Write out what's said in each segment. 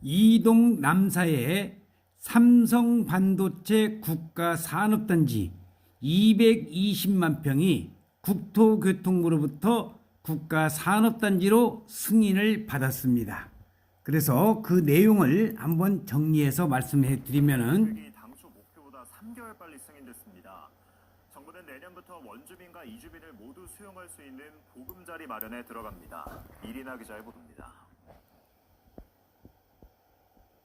이동 남사의 삼성 반도체 국가 산업단지 220만 평이 국토교통부로부터 국가 산업단지로 승인을 받았습니다. 그래서 그 내용을 한번 정리해서 말씀해 드리면은 당초 목표보다 3개월 빨리 승인됐습니다. 정부는 내년부터 원주민과 이주민을 모두 수용할 수 있는 보금자리 마련에 들어갑니다. 이리나 기자의 보도입니다.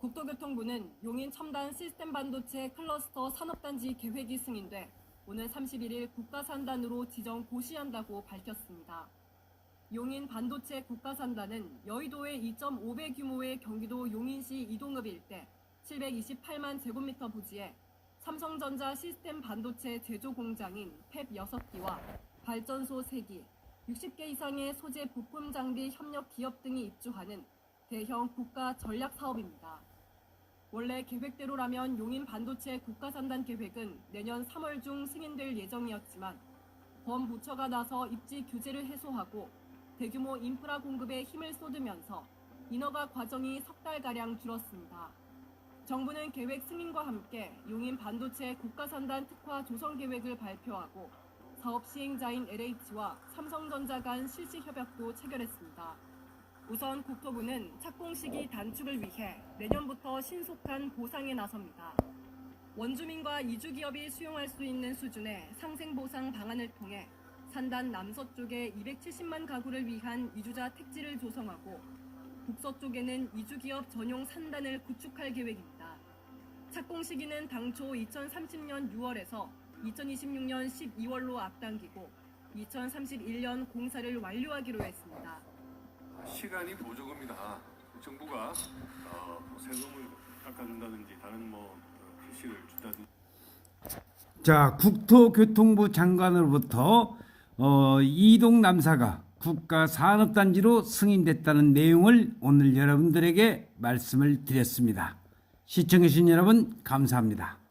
국토교통부는 용인 첨단 시스템 반도체 클러스터 산업단지 계획이 승인돼 오늘 31일 국가산단으로 지정 고시한다고 밝혔습니다. 용인 반도체 국가산단은 여의도의 2.5배 규모의 경기도 용인시 이동읍 일대 728만 제곱미터 부지에 삼성전자 시스템 반도체 제조 공장인 팹 6기와 발전소 3기, 60개 이상의 소재 부품 장비 협력 기업 등이 입주하는 대형 국가 전략 사업입니다. 원래 계획대로라면 용인 반도체 국가산단 계획은 내년 3월 중 승인될 예정이었지만 범부처가 나서 입지 규제를 해소하고 대규모 인프라 공급에 힘을 쏟으면서 인허가 과정이 석 달가량 줄었습니다. 정부는 계획 승인과 함께 용인 반도체 국가산단 특화 조성 계획을 발표하고 사업 시행자인 LH와 삼성전자 간 실시 협약도 체결했습니다. 우선 국토부는 착공 시기 단축을 위해 내년부터 신속한 보상에 나섭니다. 원주민과 이주기업이 수용할 수 있는 수준의 상생보상 방안을 통해 산단 남서쪽에 270만 가구를 위한 이주자 택지를 조성하고 북서쪽에는 이주기업 전용 산단을 구축할 계획입니다. 착공 시기는 당초 2030년 6월에서 2026년 12월로 앞당기고 2031년 공사를 완료하기로 했습니다. 시간이 부족합니다. 정부가 어, 뭐 세금을 깎아준다든지 다른 뭐 어, 개시를 준다든지 자, 국토교통부 장관으로부터 어, 이동 남사가 국가 산업단지로 승인됐다는 내용을 오늘 여러분들에게 말씀을 드렸습니다. 시청해주신 여러분 감사합니다.